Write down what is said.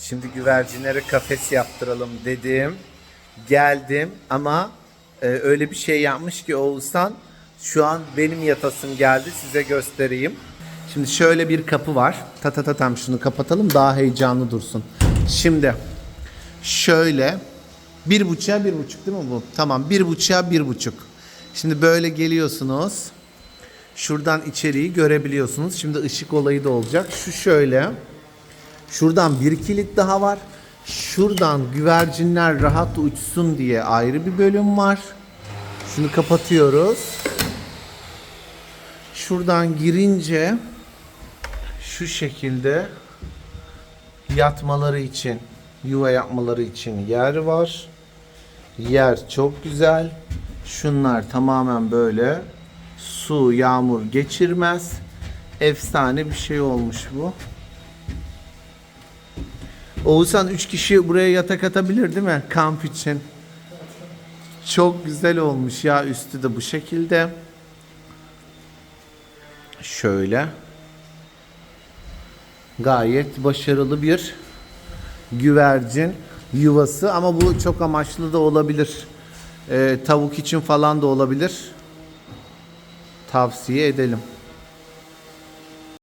Şimdi güvercinlere kafes yaptıralım dedim. Geldim ama e, öyle bir şey yapmış ki Oğuzhan şu an benim yatasım geldi size göstereyim. Şimdi şöyle bir kapı var. Ta ta ta tam şunu kapatalım daha heyecanlı dursun. Şimdi şöyle bir buçuğa bir buçuk değil mi bu? Tamam bir buçuğa bir buçuk. Şimdi böyle geliyorsunuz. Şuradan içeriği görebiliyorsunuz. Şimdi ışık olayı da olacak. Şu şöyle. Şuradan bir kilit daha var. Şuradan güvercinler rahat uçsun diye ayrı bir bölüm var. Şunu kapatıyoruz. Şuradan girince şu şekilde yatmaları için, yuva yapmaları için yer var. Yer çok güzel. Şunlar tamamen böyle su, yağmur geçirmez. Efsane bir şey olmuş bu. Oğuzhan 3 kişi buraya yatak atabilir değil mi? Kamp için. Çok güzel olmuş ya üstü de bu şekilde. Şöyle. Gayet başarılı bir güvercin yuvası ama bu çok amaçlı da olabilir. Ee, tavuk için falan da olabilir. Tavsiye edelim.